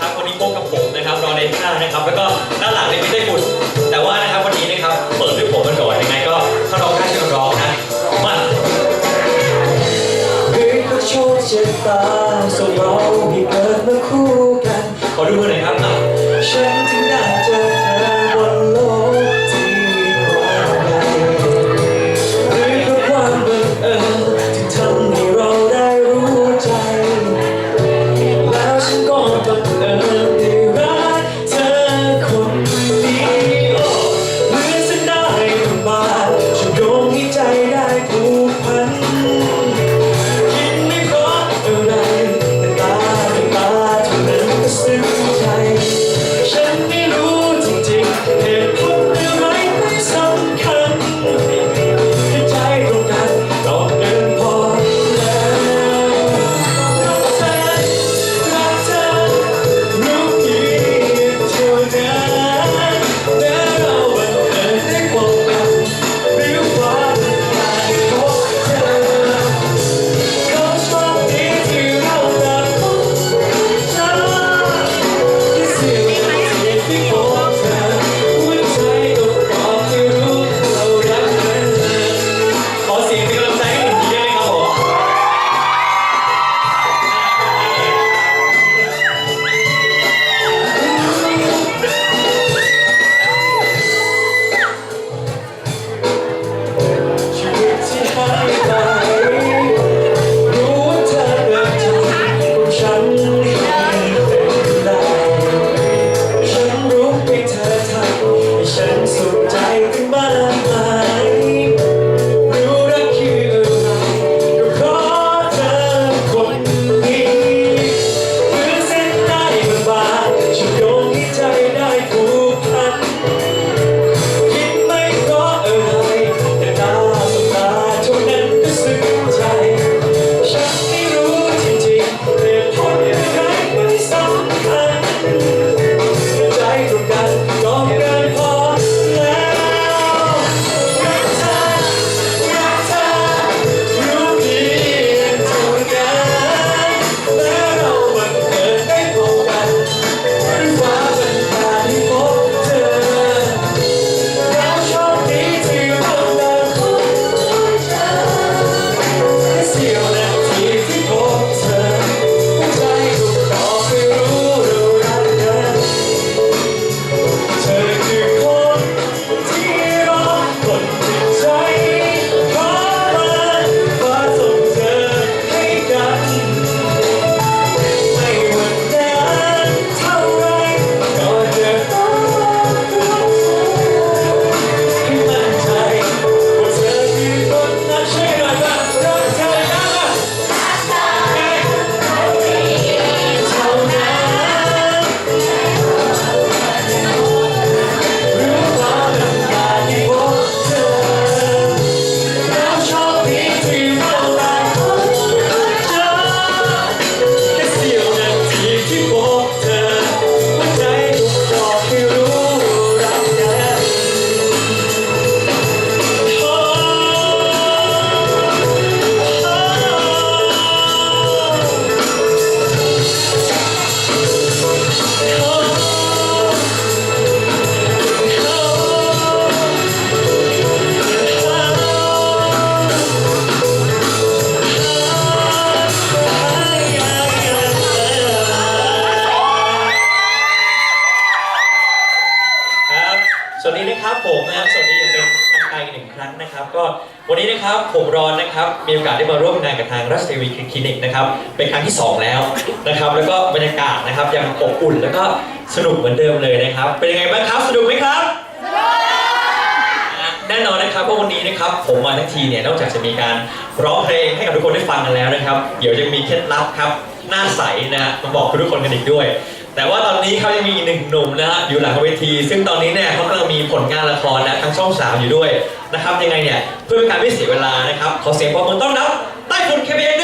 ครับวันนี้พบกับผมนะครับรอในข้างนะครับแล้วก็ด้านหลังในพี่ยไม่ด้ฝุ่แต่ว่านะครับวันนี้นะครับเปิดด้วยผมกันก่อนยังไงก็ถ้าร้องได้ก็ร้องนะมาเฮ้ยก็โชคชะตาส่งเราให้เกิดมาคู่กันขอดูมือหน่อยครับฉัน ก็วันนี้นะครับผมรอนนะครับมีโอกาสได้มาร่วมงานกับทางรัชทีวีคลินิกนะครับเป็นครั้งที่สองแล้วนะครับ แล้วก็บรรยากาศนะครับยังอบอุ่นแล้วก็สนุกเหมือนเดิมเลยนะครับ เป็นยังไงบ้างครับสนุกไหมครับแน่นอนนะครับว่าวันนี้นะครับผมมาทั้งทีเนี่ยนอกจากจะมีการร้องเพลงให้กับทุกคนได้ฟังกันแล้วนะครับ เดี๋ยวจะมีเคล็ดลับครับ หน้าใสนะมาบอกทุกคนกันอีกด้วย แต่ว่าตอนนี้เขายังมีอีกหนึ่งหนุ่มนะฮะอยู่หลังเวที ซึ่งตอนนี้เนี่ยเขากำลังมีผลงานละครนะทั้งช่องสามอยู่ด้วยนะครับยังไงเนี่ยเพื่อเป็นการไม่เสียเวลานะครับขอเสียงปรบมือต้อนรับใต้ฝุ่น KPN